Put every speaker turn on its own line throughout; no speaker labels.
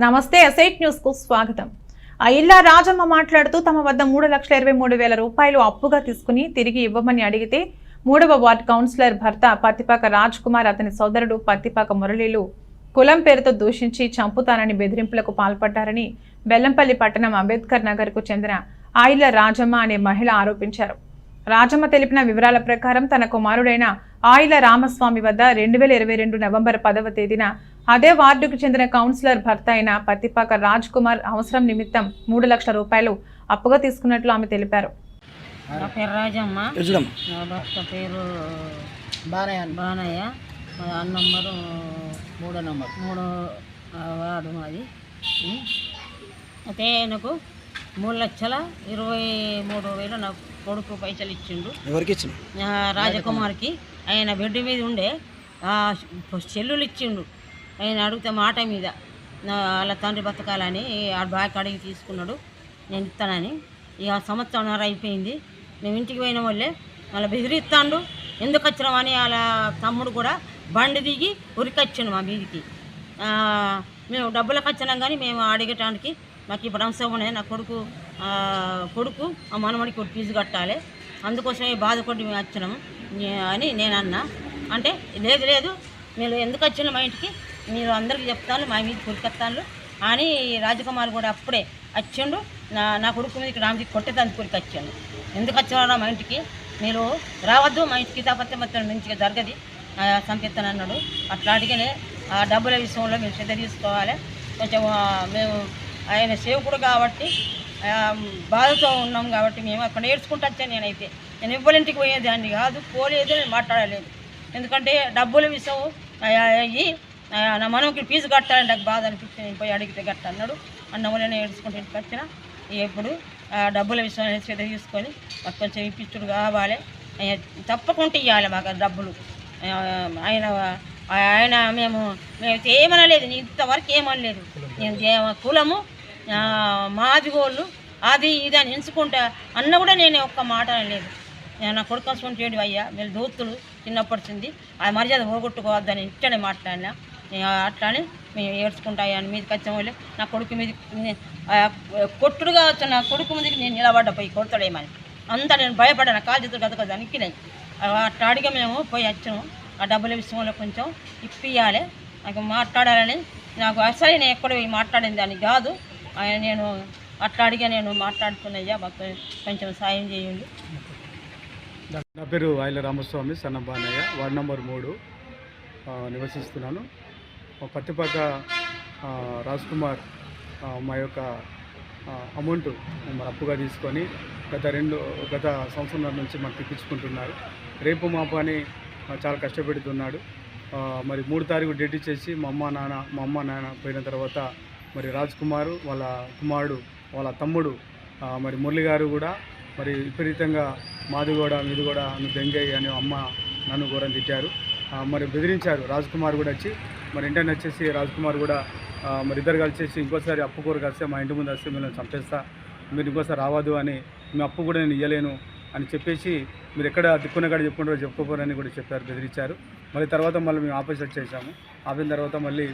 నమస్తే ఎసైట్ న్యూస్కు స్వాగతం ఇల్లా రాజమ్మ మాట్లాడుతూ తమ వద్ద మూడు లక్షల ఇరవై మూడు వేల రూపాయలు అప్పుగా తీసుకుని తిరిగి ఇవ్వమని అడిగితే మూడవ వార్డు కౌన్సిలర్ భర్త పత్తిపాక రాజ్ కుమార్ అతని సోదరుడు పత్తిపాక మురళీలు కులం పేరుతో దూషించి చంపుతానని బెదిరింపులకు పాల్పడ్డారని బెల్లంపల్లి పట్టణం అంబేద్కర్ నగర్కు చెందిన ఆయిల రాజమ్మ అనే మహిళ ఆరోపించారు. రాజమ్మ తెలిపిన వివరాల ప్రకారం తన కుమారుడైన ఆయిల రామస్వామి వద్ద రెండు వేల ఇరవై రెండు నవంబర్ పదవ తేదీన అదే వార్డుకు చెందిన కౌన్సిలర్ భర్త అయిన పత్తిపాక రాజ్ కుమార్ అవసరం నిమిత్తం మూడు లక్షల రూపాయలు అప్పుగా తీసుకున్నట్లు ఆమె తెలిపారు.
నా పేరు రాజమ్మ.
చూడమ్మ
నా భర్త పేరు మా అన్న నంబరు
మూడో నంబర్.
మూడో ఆ, వార్డు మాది. ఉం. అయితే ఆయనకు మూడు లక్షల ఇరవై మూడు వేలు నా కొడుకు పైసలు ఇచ్చిండు.
ఎవరికి ఇచ్చిన?
రాజకుమార్కి. ఆయన బెడ్ మీద ఉండే చెల్లులు ఇచ్చిండు. ఆయన అడిగితే మాట మీద వాళ్ళ తండ్రి బతకాలని ఆ బ్యాగ్ అడిగి తీసుకున్నాడు. నేను ఇస్తానని. ఇక సంవత్సరంన్నర అయిపోయింది. మేము ఇంటికి పోయిన వాళ్ళే మళ్ళీ బెదిరిస్తాడు ఎందుకు వచ్చినామని వాళ్ళ తమ్ముడు కూడా బండి దిగి ఉరికొచ్చిండు మా మీదికి. ఆ, మేము డబ్బులకు వచ్చినాం కానీ మేము అడిగటానికి మాకు ఇప్పుడు అవసరం ఉన్నది నా కొడుకు కొడుకు ఆ మనమడికి ఒక ఫీజు కట్టాలి. అందుకోసమే కొట్టి మేము వచ్చినాము. అని నేను అన్నా అంటే లేదు లేదు. మీరు ఎందుకు వచ్చిన మా ఇంటికి? మీరు అందరికీ చెప్తాను మా మీద కొరికెత్తాను అని రాజకుమార్ కూడా అప్పుడే వచ్చిండు. నా నా కొడుకు మీదకి రామజీ కొట్టేదాన్ని కొరికి వచ్చాను ఎందుకు వచ్చారా మా ఇంటికి? మీరు రావద్దు మా ఇంటికి తాపత్తే మొత్తం మంచిగా జరగది. సంపిస్తాను అన్నాడు. అట్లా అడిగినే ఆ డబ్బుల విషయంలో మేము శ్రద్ధ తీసుకోవాలి. కొంచెం మేము ఆయన సేవకుడు కాబట్టి బాధతో ఉన్నాం కాబట్టి మేము అక్కడ నేర్చుకుంటూ వచ్చాను నేనైతే. నేను ఇవ్వలింటికి పోయేదాన్ని కాదు పోలేదు నేను మాట్లాడలేదు. ఎందుకంటే డబ్బుల విషయం అయ్యి నా మనకి ఫీజు కట్టాలని నాకు బాధ అనిపించింది. నేను పోయి అడిగితే గట్ట అన్నాడు. అన్న వల్ల ఏడ్చుకుంటూ ఇంటికి వచ్చిన. ఎప్పుడు ఆ డబ్బుల విషయం శ్రద్ధ తీసుకొని మాకు కొంచెం ఇప్పించుడు కావాలి. తప్పకుండా ఇవ్వాలి మాకు డబ్బులు. ఆయన ఆయన మేము మేము ఏమనలేదు. ఇంతవరకు ఏమనలేదు. నేను కులము మాదిగోళ్ళు అది ఇది అని ఎంచుకుంటా అన్న కూడా నేను ఒక్క మాట అనలేదు. నేను నా కొడుకు అటువంటి అయ్యా వీళ్ళు దోస్తులు చిన్నప్పటి నుంచి ఆ మర్యాద పోగొట్టుకోవద్దని ఇట్టనే మాట్లాడినా. నేను అట్లానే మేము ఏడ్చుకుంటా అని మీదకి వచ్చాం వాళ్ళే. నా కొడుకు మీద కొట్టుడుగా వచ్చిన నా కొడుకు మీదకి నేను నిలబడ్డా పోయి కొడతాడేమని. అంతా నేను భయపడ్డాను కాలు చేతులు గత కదా అనికినాయి అట్లా అడిగా మేము పోయి వచ్చాము. ఆ డబ్బుల విషయంలో కొంచెం ఇప్పియాలి నాకు మాట్లాడాలని నాకు అసలు నేను ఎక్కడ మాట్లాడింది దాన్ని కాదు. ఆయన నేను అట్లా అడిగా నేను మాట్లాడుతున్నాయ్యా మాకు కొంచెం సాయం చేయండి.
నా పేరు ఆయిల రామస్వామి సన్నబానయ్య వార్డ్ నంబర్ మూడు. నివసిస్తున్నాను. మా పత్తిపాక రాజ్ కుమార్ మా యొక్క అమౌంట్ మరి అప్పుగా తీసుకొని గత రెండు గత సంవత్సరం నుంచి మాకు తెప్పించుకుంటున్నారు రేపు మా పని చాలా కష్టపెడుతున్నాడు. మరి మూడు తారీఖు డేట్ ఇచ్చేసి మా అమ్మ నాన్న మా అమ్మ నాన్న పోయిన తర్వాత మరి రాజ్ కుమార్ వాళ్ళ కుమారుడు వాళ్ళ తమ్ముడు మరి మురళి గారు కూడా మరి విపరీతంగా మాది కూడా మీది కూడా నువ్వు దెంగయ్య అని అమ్మ నన్ను ఘోరం తిట్టారు. మరి బెదిరించారు. రాజ్ కుమార్ కూడా వచ్చి మరి ఇంటర్ని వచ్చేసి రాజ్ కుమార్ కూడా మరి ఇద్దరు కలిసేసి ఇంకోసారి అప్పు కూర కలిస్తే మా ఇంటి ముందు వస్తే మిమ్మల్ని చంపేస్తా మీరు ఇంకోసారి రావద్దు అని మీ అప్పు కూడా నేను ఇవ్వలేను అని చెప్పేసి మీరు ఎక్కడ దిక్కున్న కాడ చెప్పుకుంటారో చెప్పుకోపోరని కూడా చెప్పారు బెదిరించారు. మళ్ళీ తర్వాత మళ్ళీ మేము ఆపోజిట్ చేశాము ఆపిన తర్వాత మళ్ళీ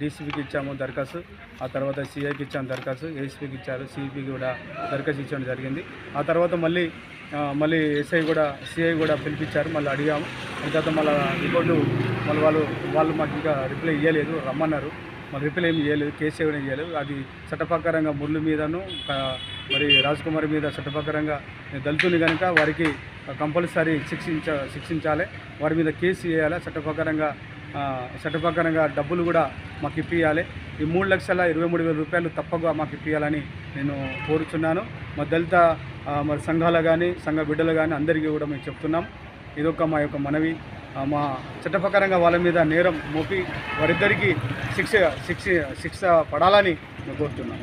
డీసీపీకి ఇచ్చాము దరఖాస్తు. ఆ తర్వాత సిఐకి ఇచ్చాము దరఖాస్తు. ఏసీపీకి ఇచ్చారు. సిఈపీకి కూడా దరఖాస్తు ఇచ్చడం జరిగింది. ఆ తర్వాత మళ్ళీ మళ్ళీ ఎస్ఐ కూడా సిఐ కూడా పిలిపించారు. మళ్ళీ అడిగాము. తర్వాత మళ్ళీ రిపోర్టు మళ్ళీ వాళ్ళు వాళ్ళు మాకు ఇంకా రిప్లై ఇవ్వలేదు రమ్మన్నారు. మరి రిప్లై ఏమి చేయలేదు కేసు ఏమైనా చేయలేదు అది చట్టప్రకారంగా మురళి మీదను మరి రాజ్ కుమార్ మీద చట్టప్రకారంగా దళితుని కనుక వారికి కంపల్సరీ శిక్షించ శిక్షించాలి. వారి మీద కేసు చేయాలి చట్టప్రకారంగా ఆ, డబ్బులు కూడా మాకు ఇప్పియాలి ఈ మూడు లక్షల ఇరవై మూడు వేల రూపాయలు తప్పగా మాకు ఇప్పియాలని నేను కోరుచున్నాను. మా దళిత మరి సంఘాలు కానీ సంఘ బిడ్డలు కానీ అందరికీ కూడా మేము చెప్తున్నాం. ఇదొక మా యొక్క మనవి. మా చట్టప్రకారంగా వాళ్ళ మీద నేరం మోపి వారిద్దరికీ శిక్ష శిక్ష శిక్ష పడాలని మేము కోరుతున్నాం